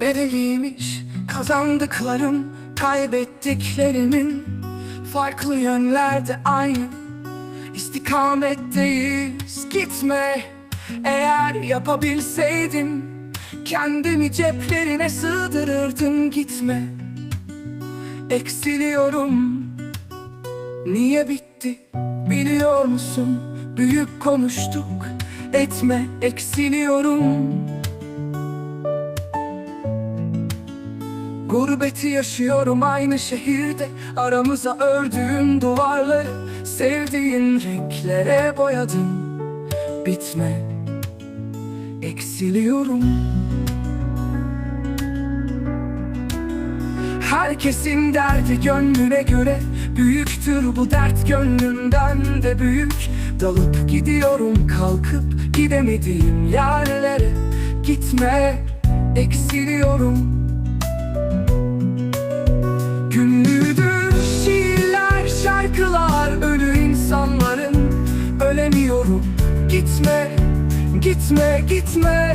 Bedeliymiş kazandıklarım Kaybettiklerimin Farklı yönlerde aynı. İstikametteyiz gitme. Eğer yapabilseydim Kendimi ceplerine sığdırırdım gitme. Eksiliyorum. Niye bitti biliyor musun? Büyük konuştuk etme. Eksiliyorum Gurbeti yaşıyorum aynı şehirde. Aramıza ördüğüm duvarları Sevdiğin renklere boyadım. Bitme Eksiliyorum. Herkesin derdi gönlüne göre Büyüktür bu dert gönlümden de büyük. Dalıp gidiyorum kalkıp gidemediğim yerlere Gitme eksiliyorum Gitme, gitme, gitme.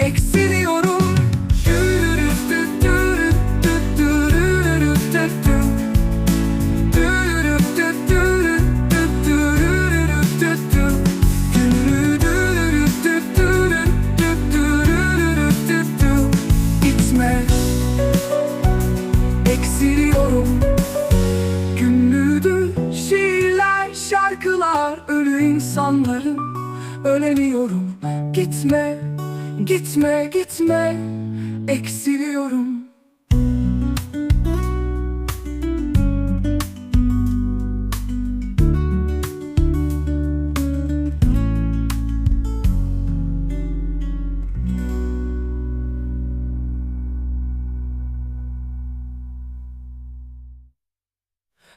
Eksiliyorum Gitme. Eksiliyorum Günlüdür şiirler, şarkılar. Ölü insanların ölemiyorum. Gitme, gitme, gitme. Eksiliyorum.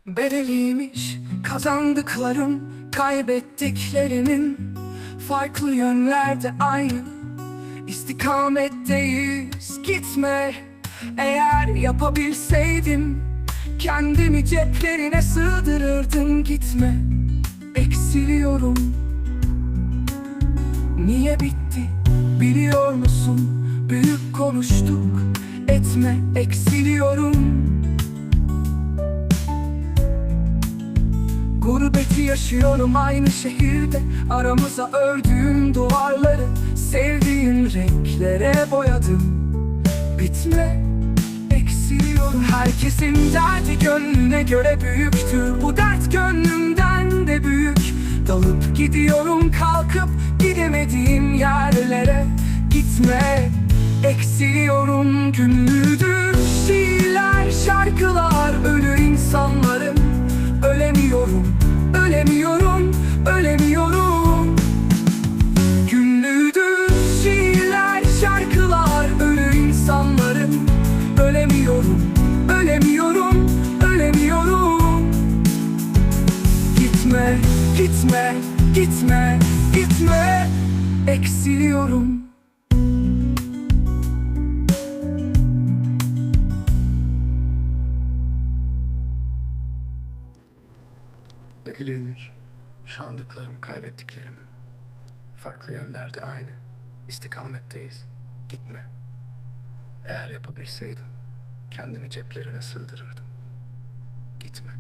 Bedeliymiş kazandıklarım Kaybettiklerimin Farklı yönlerde aynı. İstikametteyiz. Gitme. Eğer yapabilseydim Kendimi ceplerine sığdırırdım. Gitme. Eksiliyorum. Niye bitti? Biliyor musun? Büyük konuştuk. Etme. Eksiliyorum yaşıyorum aynı şehirde. Aramıza ördüğüm duvarları Sevdiğin renklere boyadım. Bitme eksiliyorum. Herkesin derdi gönlüne göre büyüktür. Bu dert gönlümden de büyük. Dalıp gidiyorum kalkıp gidemediğim yerlere. Gitme eksiliyorum. Günlüdür şiirler şarkılar ölemiyorum, ölemiyorum. Günlüdür şiirler, şarkılar Ölü insanların. Ölemiyorum, ölemiyorum, ölemiyorum. Gitme, gitme, gitme, gitme. Eksiliyorum Bilinir. Şandıklarım, kaybettiklerim. Farklı yönlerde aynı. İstikametteyiz. Gitme. Eğer yapabilseydim kendimi ceplerine sığdırırdım. Gitme.